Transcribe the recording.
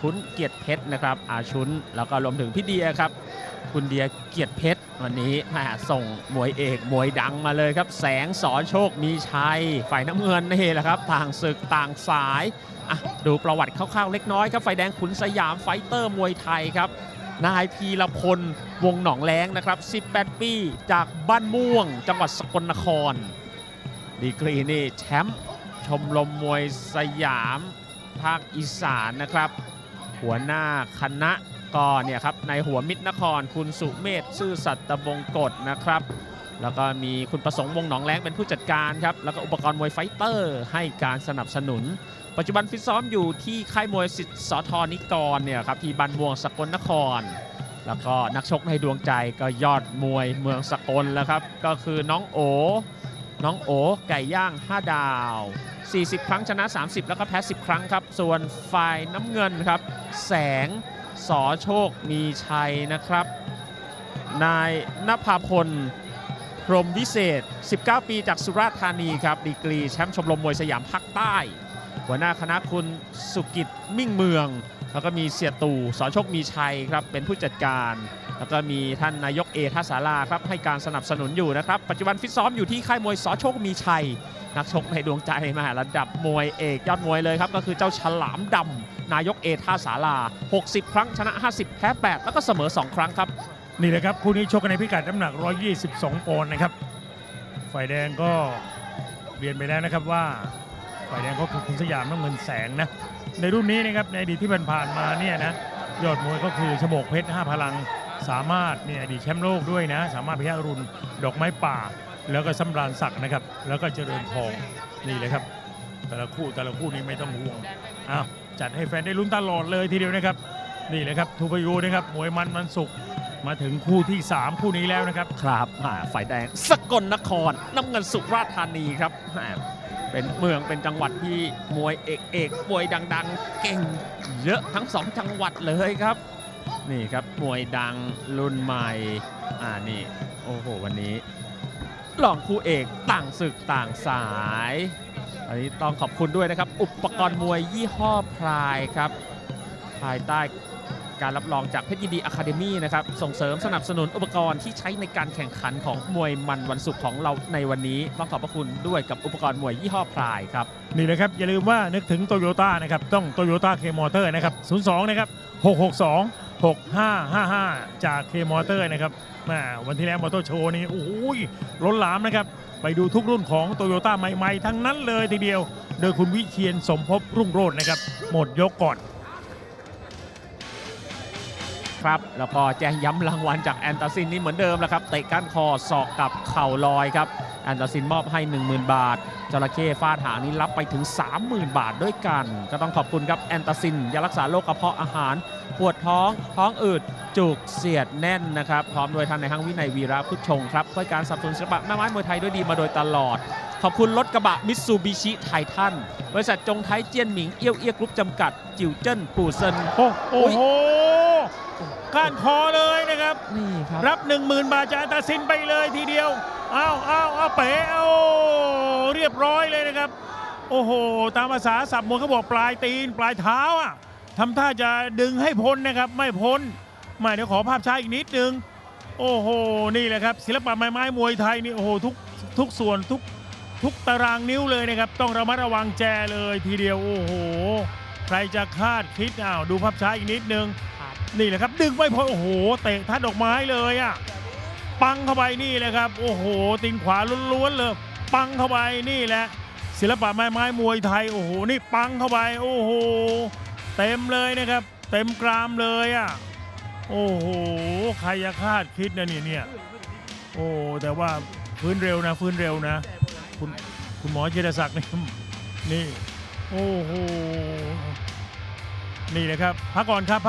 ชุนเกียรติเพชรนะครับอาชุนแล้วก็รวมถึงพี่เดียครับ คุณเดียเกียรติเพชรวันนี้ม่ส่งมวยเอกมวยดังมาเลยครับ แสงสอนโชคมีชัย ฝ่ายน้ำเงินนี่แหละครับ ต่างศึกต่างสายดูประวัติคร่าวๆเล็กน้อยครับฝ่ายแดงขุนสยามไฟเตอร์มวยไทยครับนายพีรพลวงหนองแรงนะครับ 18 ปีจากบ้านม่วง จังหวัดสกลนคร ดีกรีนี่แชมป์ชมรมมวยสยามภาคอีสานนะครับ หัวหน้าคณะก็เนี่ยครับในหัวมิตรนครคุณสุเมธซื่อสัตตบงกฎนะครับ แล้วก็มีคุณประสงค์วงหนองแรงเป็นผู้จัดการครับ แล้วก็อุปกรณ์มวยไฟเตอร์ ให้การสนับสนุน ปัจจุบันฟิตซ้อมอยู่ที่ค่ายมวยสิทธิ์สทนิกรเนี่ยครับที่บ้านม่วงสกลนคร แล้วก็นักชกในดวงใจก็ยอดมวยเมืองสกลแล้วครับ ก็คือน้องโอ น้องโอไก่ย่าง 5 ดาว 40 ครั้งชนะ 30 แล้วก็แพ้ 10 ครั้งครับ ส่วนฝ่ายน้ำเงินครับ แสงสอโชคมีชัยนะครับ นายนภาพลพรหมวิเศษ 19 ปีจากสุราษฎร์ธานีครับ ดีกรีแชมป์ชมรมมวยสยามภาคใต้ หัวหน้าคณะคุณสุกิจมิ่งเมือง แล้วก็มีเสียตู่สอนโชคมีชัยครับเป็นผู้จัดการ แล้วก็มีท่านนายกเอท่าสาราครับให้การสนับสนุนอยู่นะครับ ปัจจุบันฟิตซ้อมอยู่ที่ค่ายมวยสอโชคมีชัย นักชกในดวงใจมาระดับมวยเอกยอดมวยเลยครับก็คือเจ้าฉลามดำนายกเอท่าสารา60 ครั้งชนะ 50 แพ้ 8 แล้วก็เสมอ 2 ครั้งครับ นี่แหละครับ คู่นี้ชกกันในพิกัดน้ำหนัก 122ปอนด์นะครับ ฝ่ายแดงก็เรียนไปแล้วนะครับว่า ฝ่ายแดงก็คือคุณสยามน้ำเงินแสงนะ ในรุ่นนี้นะครับในอดีตที่ผ่านมาเนี่ยนะยอดมวยก็คือชโมกเพชร5พลังสามารถเนี่ยอดีตแชมป์โลกด้วยนะ สามารถพิยารุณดอกไม้ป่า แล้วก็สำราญศักดิ์นะครับ แล้วก็เจริญทองนี่เลยครับ แต่ละคู่แต่ละคู่นี้ไม่ต้องห่วงอ้าวจัดให้แฟนได้ลุ้นตลอดเลยทีเดียวนะครับ นี่เลยครับทูพยูนะครับมวยมันมันสุกมาถึงคู่ที่ 3 คู่นี้แล้วนะครับ ครับฝ่ายแดงสกลนครน้ำเงินสุราษฎร์ธานีครับ เป็นเมืองเป็นจังหวัดที่มวยเอกเอกมวยดัง ๆ เก่งเยอะทั้งสองจังหวัดเลยครับ นี่ครับมวยดังรุ่นใหม่อ่านี่โอ้โหวันนี้รองคู่เอกต่างศึกต่างสายอันนี้ต้องขอบคุณด้วยนะครับ อุปกรณ์มวยยี่ห้อพลายครับ ภายใต้ การรับรองจากเพชรยินดีอะคาเดมี่นะครับส่งเสริมสนับสนุนอุปกรณ์ที่ใช้ในการแข่งขันของมวยมันวันศุกร์ของเราในวันนี้ต้องขอบพระคุณด้วยกับอุปกรณ์มวยยี่ห้อพลายครับนี่นะครับ อย่าลืมว่านึกถึงโตโยต้านะครับ ต้องโตโยต้าเคมอเตอร์นะครับ 02 นะครับ 662 6555 จากเคมอเตอร์นะครับม่วันที่แล้วมอเตอร์โชว์นี่โอ้โหล้นหลามนะครับ ไปดูทุกรุ่นของโตโยต้าใหม่ ๆ ทั้งนั้นเลยทีเดียว โดยคุณวิเชียนสมภพรุ่งโรจน์นะครับ หมดยกก่อน ครับ แล้วก็แจ้งย้ำรางวัลจากแอนตาซินนี่เหมือนเดิมแหละครับเตะก้านคอศอกกับเข่าลอยครับแอนตาซินมอบให้ 10,000 บาทจระเข้ฟาดหางนี้รับไปถึง 30,000 บาทด้วยกัน ก็ต้องขอบคุณครับแอนตาซินยารักษาโรคกระเพาะอาหารปวดท้องท้องอืดจุกเสียดแน่นนะครับพร้อมโดยท่านในห้างวินัยวีระพุทธชงครับช่วยการสนับสนุนศิลปะแม่ไม้มวยไทยด้วยดีมาโดยตลอด ขอบคุณรถกระบะมิตซูบิชิไททันบริษัทจงไทยเจียนหมิงเอี้ยวเอี้ยกรุ๊ปจำกัด จิวเจิ้นปู่เซินโอ้โห ก้านคอเลยนะครับ นี่ครับรับ 10,000 บาทจากอันตาซินไปเลยทีเดียวอ้าวอ้าวอ้าวเป๋เอาเรียบร้อยเลยนะครับ โอ้โห ตามภาษาสับมวยเขาบอกปลายตีน ปลายเท้าอะทำท่าจะดึงให้พ้นนะครับ ไม่พ้นไม่เดี๋ยวขอภาพช้าอีกนิดนึง โอ้โห นี่แหละครับ ศิลปะไม้ไม้มวยไทยนี่โอ้โหทุกทุกส่วนทุกทุกตารางนิ้วเลยนะครับ ต้องระมัดระวังแจเลยทีเดียว โอ้โห ใครจะคาดคิดอ้าวดูภาพช้าอีกนิดนึง นี่แหละครับดึงไม่พ้นโอ้โหเตะทัดดอกไม้เลยอะปังเข้าไปนี่แหละครับ โอ้โหตีนขวาล้วนๆเลยปังเข้าไปนี่แหละ ศิลปะไม้ไม้มวยไทยโอ้โหนี่ปังเข้าไปโอ้โหเต็มเลยนะครับ เต็มกรามเลยอะโอ้โหใครจะคาดคิดนะเนี่ยเนี่ยโอ้แต่ว่าฟื้นเร็วนะฟื้นเร็วนะ คุณคุณหมอเจรศักดิ์นี่นี่ โอ้โหนี่นะครับพักก่อนครับพัก